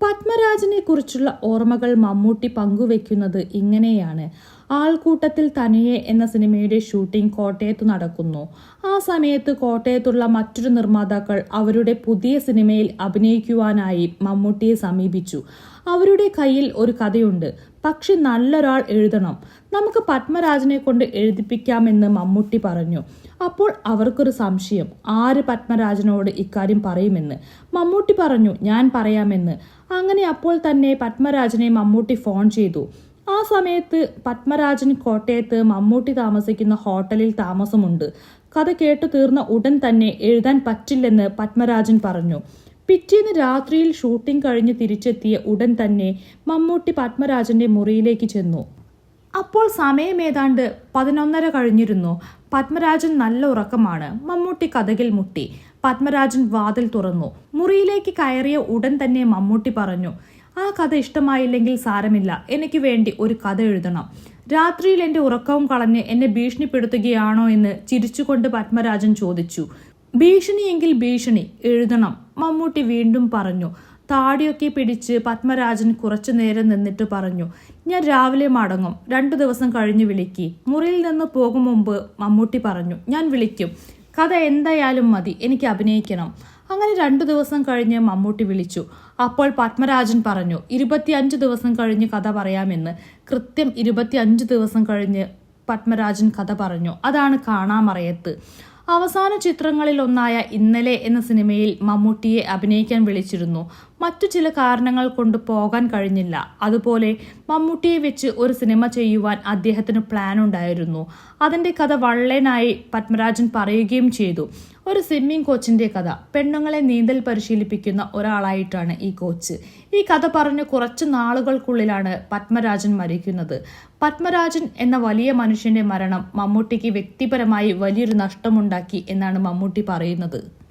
പത്മരാജനെ കുറിച്ചുള്ള ഓർമ്മകൾ മമ്മൂട്ടി പങ്കുവെക്കുന്നത് ഇങ്ങനെയാണ്. ആൾക്കൂട്ടത്തിൽ തനിയെ എന്ന സിനിമയുടെ ഷൂട്ടിംഗ് കോട്ടയത്ത് നടക്കുന്നു. ആ സമയത്ത് കോട്ടയത്തുള്ള മറ്റൊരു നിർമ്മാതാക്കൾ അവരുടെ പുതിയ സിനിമയിൽ അഭിനയിക്കുവാനായി മമ്മൂട്ടിയെ സമീപിച്ചു. അവരുടെ കയ്യിൽ ഒരു കഥയുണ്ട്. പക്ഷെ നല്ലൊരാൾ എഴുതണം. നമുക്ക് പത്മരാജനെ കൊണ്ട് എഴുതിപ്പിക്കാമെന്ന് മമ്മൂട്ടി പറഞ്ഞു. അപ്പോൾ അവർക്കൊരു സംശയം. ആര് പത്മരാജനോട് ഇക്കാര്യം പറയുമെന്ന്? മമ്മൂട്ടി പറഞ്ഞു ഞാൻ പറയാമെന്ന്. അങ്ങനെ അപ്പോൾ തന്നെ പത്മരാജനെ മമ്മൂട്ടി ഫോൺ ചെയ്തു. ആ സമയത്ത് പത്മരാജൻ കോട്ടയത്ത് മമ്മൂട്ടി താമസിക്കുന്ന ഹോട്ടലിൽ താമസമുണ്ട്. കഥ കേട്ടു തീർന്ന ഉടൻ തന്നെ എഴുതാൻ പറ്റില്ലെന്ന് പത്മരാജൻ പറഞ്ഞു. പിറ്റേന്ന് രാത്രിയിൽ ഷൂട്ടിംഗ് കഴിഞ്ഞ് തിരിച്ചെത്തിയ ഉടൻ തന്നെ മമ്മൂട്ടി പത്മരാജന്റെ മുറിയിലേക്ക് ചെന്നു. അപ്പോൾ സമയം ഏതാണ്ട് പതിനൊന്നര കഴിഞ്ഞിരുന്നു. പത്മരാജൻ നല്ല ഉറക്കമാണ്. മമ്മൂട്ടി കഥകിൽ മുട്ടി. പത്മരാജൻ വാതിൽ തുറന്നു. മുറിയിലേക്ക് കയറിയ ഉടൻ തന്നെ മമ്മൂട്ടി പറഞ്ഞു ആ കഥ ഇഷ്ടമായില്ലെങ്കിൽ സാരമില്ല. എനിക്ക് വേണ്ടി ഒരു കഥ എഴുതണം. രാത്രിയിൽ എന്റെ ഉറക്കവും കളഞ്ഞ് എന്നെ ഭീഷണിപ്പെടുത്തുകയാണോ എന്ന് ചിരിച്ചുകൊണ്ട് പത്മരാജൻ ചോദിച്ചു. ഭീഷണിയെങ്കിൽ ഭീഷണി എഴുതണം. മമ്മൂട്ടി വീണ്ടും പറഞ്ഞു. താടിയൊക്കെ പിടിച്ച് പത്മരാജൻ കുറച്ചു നേരം നിന്നിട്ട് പറഞ്ഞു ഞാൻ രാവിലെ മടങ്ങും. രണ്ടു ദിവസം കഴിഞ്ഞ് വിളിക്കി. മുറിയിൽ നിന്ന് പോകും മുമ്പ് മമ്മൂട്ടി പറഞ്ഞു ഞാൻ വിളിക്കും. കഥ എന്തായാലും മതി. എനിക്ക് അഭിനയിക്കണം. അങ്ങനെ രണ്ടു ദിവസം കഴിഞ്ഞ് മമ്മൂട്ടി വിളിച്ചു. അപ്പോൾ പത്മരാജൻ പറഞ്ഞു ഇരുപത്തിയഞ്ച് ദിവസം കഴിഞ്ഞ് കഥ പറയാമെന്ന്. കൃത്യം ഇരുപത്തിയഞ്ച് ദിവസം കഴിഞ്ഞ് പത്മരാജൻ കഥ പറഞ്ഞു. അതാണ് കാണാമറയത്ത്. അവസാന ചിത്രങ്ങളിൽ ഒന്നായ ഇന്നലെ എന്ന സിനിമയിൽ മമ്മൂട്ടിയെ അഭിനയിക്കാൻ വിളിച്ചിരുന്നു. മറ്റു ചില കാരണങ്ങൾ കൊണ്ട് പോകാൻ കഴിഞ്ഞില്ല. അതുപോലെ മമ്മൂട്ടിയെ വെച്ച് ഒരു സിനിമ ചെയ്യുവാൻ അദ്ദേഹത്തിന് പ്ലാൻ ഉണ്ടായിരുന്നു. അതിന്റെ കഥ വള്ളനായി പത്മരാജൻ പറയുകയും ചെയ്തു. ഒരു സ്വിമ്മിംഗ് കോച്ചിന്റെ കഥ. പെണ്ണുങ്ങളെ നീന്തൽ പരിശീലിപ്പിക്കുന്ന ഒരാളായിട്ടാണ് ഈ കോച്ച് ഈ കഥ പറഞ്ഞ് കുറച്ച് നാളുകൾക്കുള്ളിലാണ് പത്മരാജൻ മരിക്കുന്നത്. പത്മരാജൻ എന്ന വലിയ മനുഷ്യന്റെ മരണം മമ്മൂട്ടിക്ക് വ്യക്തിപരമായി വലിയൊരു നഷ്ടമുണ്ടാക്കി എന്നാണ് മമ്മൂട്ടി പറയുന്നത്.